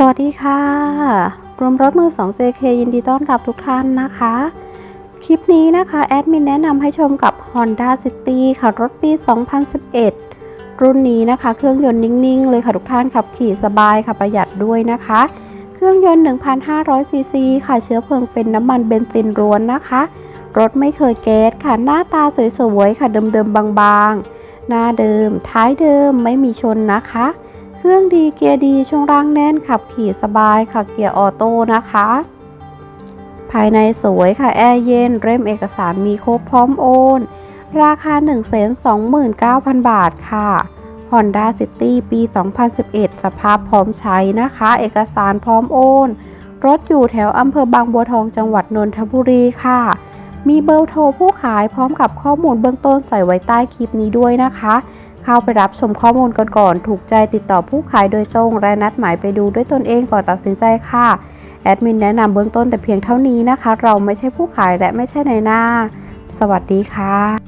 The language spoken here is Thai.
สวัสดีค่ะ รวมรถมือ 2 JK ยินดีต้อนรับทุกท่านนะคะ คลิปนี้นะคะ แอดมินแนะนำให้ชมกับ Honda City ค่ะ รถปี 2011 รุ่นนี้นะคะ เครื่องยนต์นิ่ง ๆ เลยค่ะทุกท่านขับขี่สบายค่ะประหยัดด้วยนะคะ เครื่องยนต์ 1,500 ซีซีค่ะเชื้อเพลิงเป็นน้ำมันเบนซินล้วนนะคะ รถไม่เคยแก๊สค่ะหน้าตาสวย ๆ ค่ะเดิม ๆ บาง ๆ หน้าเดิม ท้ายเดิมไม่มีชนนะคะ รื่องดีเกียร์ดีช่วงล่างแน่นขับขี่สบายค่ะเกียร์ออโต้นะคะ ภายในสวยค่ะแอร์เย็นเร่มเอกสารมีครบพร้อมโอน ราคา 129,000 บาทค่ะ Honda City ปี 2011 สภาพพร้อมใช้นะคะ เอกสารพร้อมโอน รถอยู่แถวอำเภอบางบัวทองจังหวัดนนทบุรีค่ะ มีเบอร์โทรผู้ขายพร้อมกับข้อมูลเบื้องต้นใส่ไว้ใต้คลิปนี้ด้วยนะคะ เข้าไปรับชมข้อมูลกันก่อน ถูกใจติดต่อผู้ขายโดยตรง และนัดหมายไปดูด้วยตนเองก่อนตัดสินใจค่ะ แอดมินแนะนำเบื้องต้นแต่เพียงเท่านี้นะคะ เราไม่ใช่ผู้ขายและไม่ใช่ในหน้า สวัสดีค่ะ